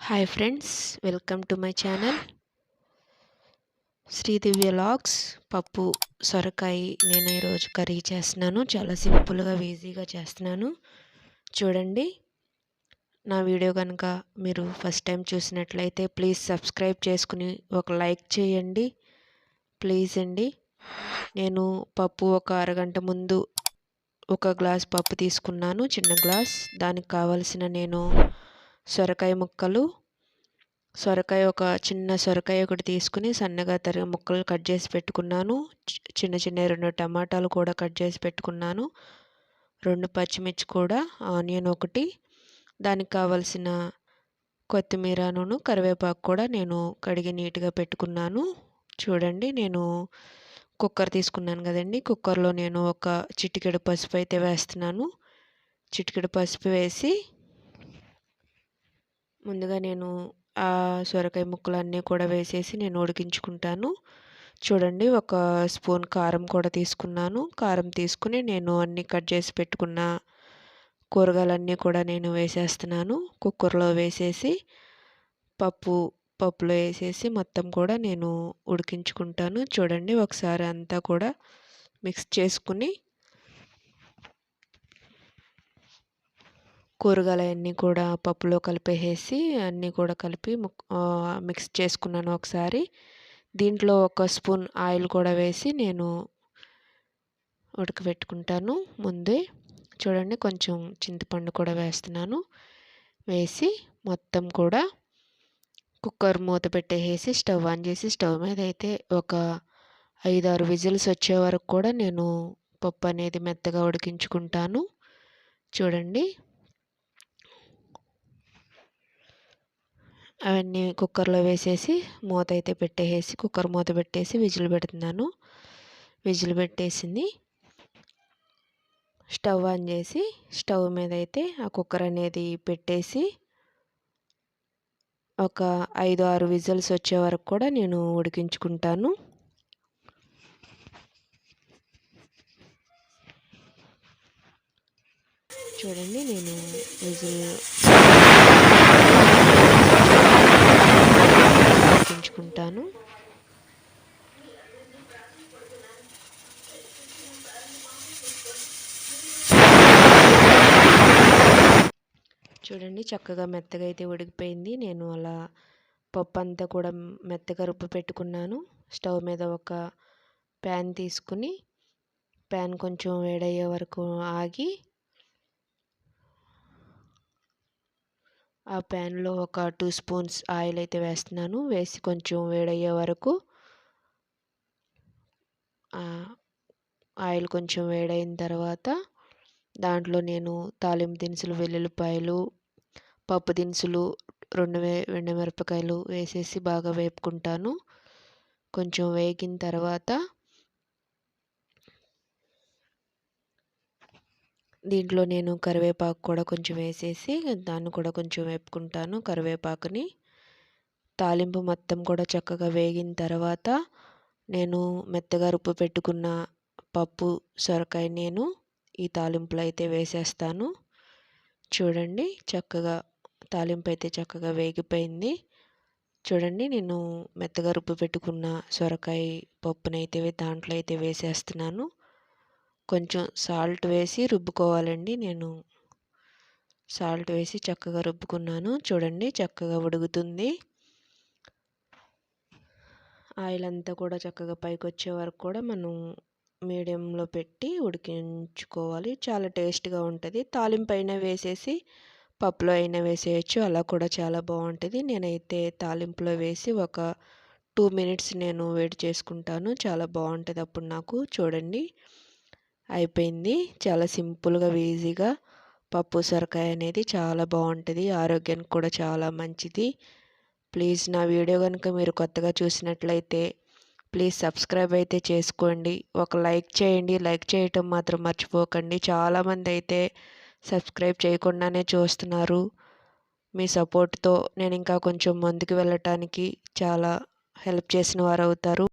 Hi friends welcome to my channel Sridivya logs పప్పు సొరకాయ నేను ఈరోజు కర్రీ చేస్తున్నాను. చాలా సింపుల్గా ఈజీగా చేస్తున్నాను. చూడండి నా వీడియో కనుక మీరు ఫస్ట్ టైం చూసినట్లయితే ప్లీజ్ సబ్స్క్రైబ్ చేసుకుని ఒక లైక్ చేయండి. ప్లీజ్ అండి నేను పప్పు ఒక అరగంట ముందు ఒక గ్లాస్ పప్పు తీసుకున్నాను చిన్న గ్లాస్ దానికి కావలసిన నేను సొరకాయ ముక్కలు. సొరకాయ ఒక చిన్న సొరకాయ ఒకటి తీసుకుని సన్నగా తరిగి ముక్కలు కట్ చేసి పెట్టుకున్నాను. చిన్న చిన్న రెండు టమాటాలు కూడా కట్ చేసి పెట్టుకున్నాను. రెండు పచ్చిమిర్చి కూడా ఆనియన్ ఒకటి. దానికి కావలసిన కొత్తిమీరను కరివేపాకు కూడా నేను కడిగి నీట్గా పెట్టుకున్నాను. చూడండి నేను కుక్కర్ తీసుకున్నాను కదండి. కుక్కర్లో నేను ఒక చిటికెడు పసుపు అయితే వేస్తున్నాను. చిటికెడు పసుపు వేసి ముందుగా నేను ఆ సొరకాయ ముక్కలన్నీ కూడా వేసేసి నేను ఉడికించుకుంటాను. చూడండి ఒక స్పూన్ కారం కూడా తీసుకున్నాను. కారం తీసుకుని నేను అన్నీ కట్ చేసి పెట్టుకున్న కూరగాయలన్నీ కూడా నేను వేసేస్తున్నాను. కుక్కర్లో వేసేసి పప్పు పప్పులో వేసేసి మొత్తం కూడా నేను ఉడికించుకుంటాను. చూడండి ఒకసారి అంతా కూడా మిక్స్ చేసుకుని కూరగాయలు అన్నీ కూడా పప్పులో కలిపేసి అన్నీ కూడా కలిపి మిక్స్ చేసుకున్నాను ఒకసారి. దీంట్లో ఒక స్పూన్ ఆయిల్ కూడా వేసి నేను ఉడకబెట్టుకుంటాను ముందే. చూడండి కొంచెం చింతపండు కూడా వేస్తున్నాను. వేసి మొత్తం కూడా కుక్కర్ మూత పెట్టేసి స్టవ్ ఆన్ చేసి స్టవ్ మీద అయితే ఒక ఐదారు విజిల్స్ వచ్చే వరకు కూడా నేను పప్పు అనేది మెత్తగా ఉడికించుకుంటాను. చూడండి. అవన్నీ కుక్కర్లో వేసేసి మూత అయితే పెట్టేసి కుక్కర్ మూత పెట్టేసి విజిల్ పెడుతున్నాను. విజిల్ పెట్టేసింది. స్టవ్ ఆన్ చేసి స్టవ్ మీద అయితే ఆ కుక్కర్ అనేది పెట్టేసి ఒక ఐదు ఆరు విజిల్స్ వచ్చే వరకు కూడా నేను ఉడికించుకుంటాను. చూడండి నేను విజిల్ ఉడికించుకుంటాను చూడండి చక్కగా మెత్తగా అయితే ఉడికిపోయింది. నేను అలా పప్పు అంతా కూడా మెత్తగా రుబ్బు పెట్టుకున్నాను. స్టవ్ మీద ఒక ప్యాన్ తీసుకుని ప్యాన్ కొంచెం వేడయ్యే వరకు ఆగి ఆ ప్యాన్లో ఒక టూ స్పూన్స్ ఆయిల్ అయితే వేస్తున్నాను. వేసి కొంచెం వేడయ్యే వరకు ఆయిల్ కొంచెం వేడైన తర్వాత దాంట్లో నేను తాలింపు దినుసులు వెల్లుల్లిపాయలు పప్పు దినుసులు రెండు వే మిరపకాయలు వేసేసి బాగా వేపుకుంటాను. కొంచెం వేగిన తర్వాత దీంట్లో నేను కరివేపాకు కూడా కొంచెం వేసేసి దాన్ని కూడా కొంచెం వేపుకుంటాను. కరివేపాకుని తాలింపు మొత్తం కూడా చక్కగా వేగిన తర్వాత నేను మెత్తగా రుప్పు పెట్టుకున్న పప్పు సొరకాయ నేను ఈ తాలింపులో అయితే వేసేస్తాను. చూడండి చక్కగా తాలింపు అయితే చక్కగా వేగిపోయింది. చూడండి నేను మెత్తగా రుప్పు పెట్టుకున్న సొరకాయ పప్పునైతే దాంట్లో అయితే వేసేస్తున్నాను. కొంచెం సాల్ట్ వేసి రుబ్బుకోవాలండి. నేను సాల్ట్ వేసి చక్కగా రుబ్బుకున్నాను. చూడండి చక్కగా ఉడుకుతుంది. ఆయిల్ అంతా కూడా చక్కగా పైకి వచ్చే వరకు కూడా మనం మీడియంలో పెట్టి ఉడికించుకోవాలి. చాలా టేస్ట్గా ఉంటుంది. తాలింపు అయినా వేసేసి పప్పులో అయినా వేసేయచ్చు. అలా కూడా చాలా బాగుంటుంది. నేనైతే తాలింపులో వేసి ఒక టూ మినిట్స్ నేను వేడి చేసుకుంటాను. చాలా బాగుంటుంది అప్పుడు నాకు. చూడండి. అయిపోయింది. చాలా సింపుల్గా ఈజీగా పప్పు సొరకాయ అనేది చాలా బాగుంటుంది. ఆరోగ్యానికి కూడా చాలా మంచిది. ప్లీజ్ నా వీడియో కనుక మీరు కొత్తగా చూసినట్లయితే ప్లీజ్ సబ్స్క్రైబ్ అయితే చేసుకోండి. ఒక లైక్ చేయండి. లైక్ చేయటం మాత్రం మర్చిపోకండి. చాలామంది అయితే సబ్స్క్రైబ్ చేయకుండానే చూస్తున్నారు. మీ సపోర్ట్తో నేను ఇంకా కొంచెం ముందుకు వెళ్ళటానికి చాలా హెల్ప్ చేసిన వారు అవుతారు